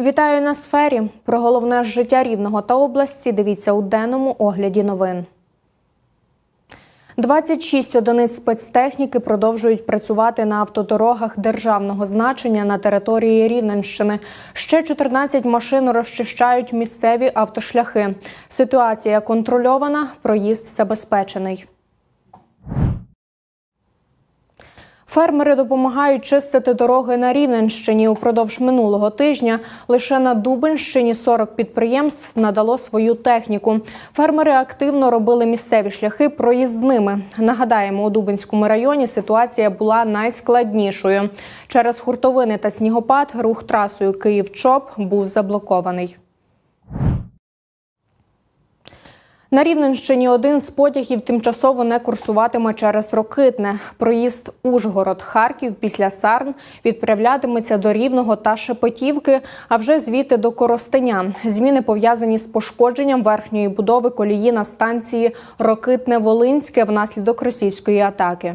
Вітаю на сфері. Про головне життя рівного та області. Дивіться у денному огляді новин. 26 одиниць спецтехніки продовжують працювати на автодорогах державного значення на території Рівненщини. Ще 14 машин розчищають місцеві автошляхи. Ситуація контрольована, проїзд забезпечений. Фермери допомагають чистити дороги на Рівненщині. Упродовж минулого тижня лише на Дубенщині 40 підприємств надало свою техніку. Фермери активно робили місцеві шляхи проїзними. Нагадаємо, у Дубенському районі ситуація була найскладнішою. Через хуртовини та снігопад рух трасою Київ-Чоп був заблокований. На Рівненщині один з потягів тимчасово не курсуватиме через Рокитне. Проїзд Ужгород-Харків після Сарн відправлятиметься до Рівного та Шепетівки, а вже звідти до Коростеня. Зміни пов'язані з пошкодженням верхньої будови колії на станції Рокитне-Волинське внаслідок російської атаки.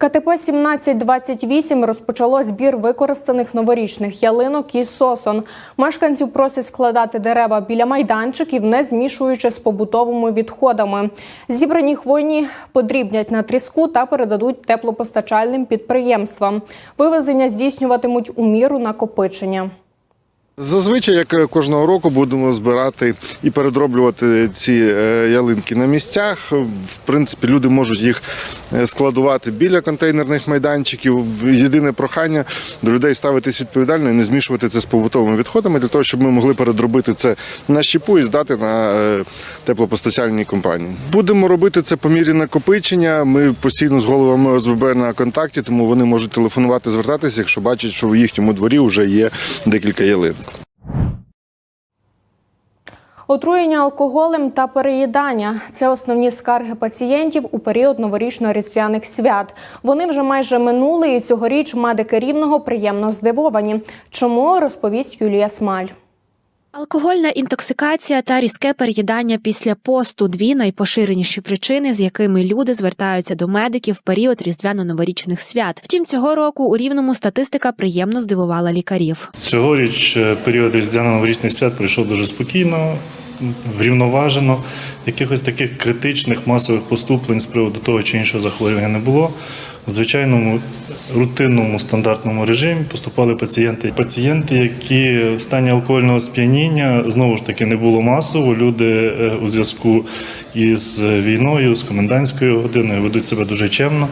КТП 1728 розпочало збір використаних новорічних ялинок і сосон. Мешканців просять складати дерева біля майданчиків, не змішуючи з побутовими відходами. Зібрані хвойні подрібнять на тріску та передадуть теплопостачальним підприємствам. Вивезення здійснюватимуть у міру накопичення. Зазвичай, як кожного року, будемо збирати і передроблювати ці е, ялинки на місцях. В принципі, люди можуть їх е, складувати біля контейнерних майданчиків. Єдине прохання до людей ставитись відповідально і не змішувати це з побутовими відходами для того, щоб ми могли передробити це на щепу і здати на е, теплопостачальні компанії. Будемо робити це по мірі накопичення. Ми постійно з головами ОСББ на контакті, тому вони можуть телефонувати, звертатися, якщо бачать, що в їхньому дворі вже є декілька ялинок. Отруєння алкоголем та переїдання це основні скарги пацієнтів у період новорічно-різдвяних свят. Вони вже майже минули, і цьогоріч медики рівного приємно здивовані. Чому розповість Юлія Смаль. Алкогольна інтоксикація та різке переїдання після посту дві найпоширеніші причини, з якими люди звертаються до медиків в період різдвяно-новорічних свят. Втім, цього року у рівному статистика приємно здивувала лікарів. Цьогоріч е, період різдвяно-новорічних свят пройшов дуже спокійно, врівноважено. Якихось таких критичних масових поступлень з приводу того чи іншого захворювання не було. В звичайному рутинному стандартному режимі поступали пацієнти. Пацієнти, які в стані алкогольного сп'яніння знову ж таки не було масово. Люди е, у зв'язку із війною, з комендантською годиною ведуть себе дуже чемно.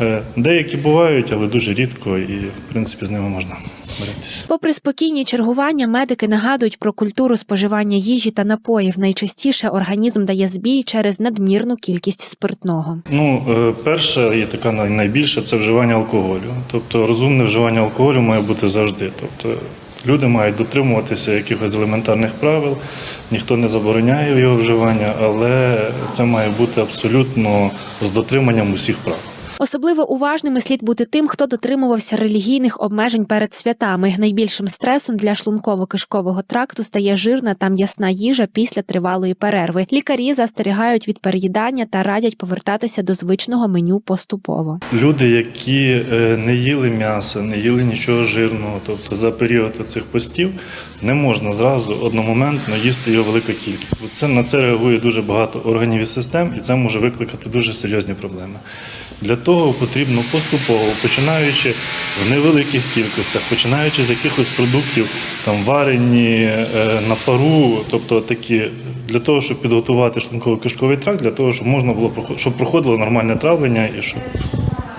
Е, Деякі бувають, але дуже рідко, і в принципі з ними можна боротися. Попри спокійні чергування, медики нагадують про культуру споживання їжі та напоїв. Найчастіше організм дає збій через надмірну кількість спиртного. Ну, е, перша і така найбільша це вживання алкоголю. Тобто розумне вживання алкоголю має бути завжди. Тобто люди мають дотримуватися якихось елементарних правил, ніхто не забороняє його вживання, але це має бути абсолютно з дотриманням усіх прав. Особливо уважними слід бути тим, хто дотримувався релігійних обмежень перед святами. Найбільшим стресом для шлунково-кишкового тракту стає жирна та м'ясна їжа після тривалої перерви. Лікарі застерігають від переїдання та радять повертатися до звичного меню поступово. Люди, які е, не їли м'яса, не їли нічого жирного, тобто за період цих постів не можна зразу одномоментно їсти його велика кількість. Це на це реагує дуже багато органів і систем, і це може викликати дуже серйозні проблеми. Для того потрібно поступово, починаючи в невеликих кількостях, починаючи з якихось продуктів, там варені е, на пару, тобто такі для того, щоб підготувати шлунково-кишковий тракт, для того, щоб можна було щоб проходило нормальне травлення і щоб,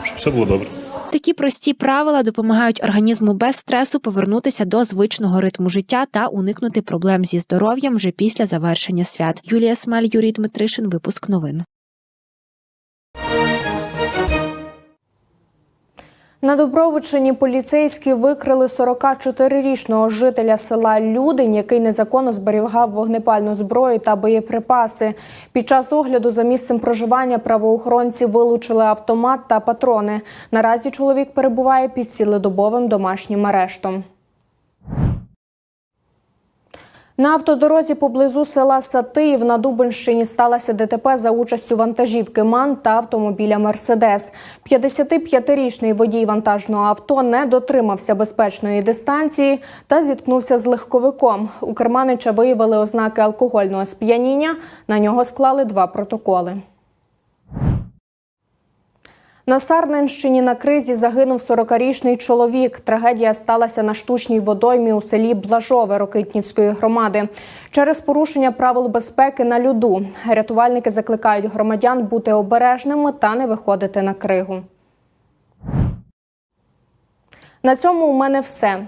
щоб все було добре. Такі прості правила допомагають організму без стресу повернутися до звичного ритму життя та уникнути проблем зі здоров'ям вже після завершення свят. Юлія Смаль, Юрій Дмитришин. Випуск новин. На Добровичині поліцейські викрили 44-річного жителя села Людень, який незаконно зберігав вогнепальну зброю та боєприпаси. Під час огляду за місцем проживання правоохоронці вилучили автомат та патрони. Наразі чоловік перебуває під цілодобовим домашнім арештом. На автодорозі поблизу села Сатиїв на Дубинщині сталося ДТП за участю вантажівки МАН та автомобіля Мерседес. 55-річний водій вантажного авто не дотримався безпечної дистанції та зіткнувся з легковиком. У керманича виявили ознаки алкогольного сп'яніння. На нього склали два протоколи. На Сарненщині на кризі загинув 40-річний чоловік. Трагедія сталася на штучній водоймі у селі Блажове Рокитнівської громади. Через порушення правил безпеки на льоду. Рятувальники закликають громадян бути обережними та не виходити на кригу. На цьому у мене все.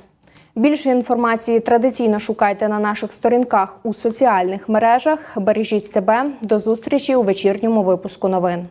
Більше інформації традиційно шукайте на наших сторінках у соціальних мережах. Бережіть себе. До зустрічі у вечірньому випуску новин.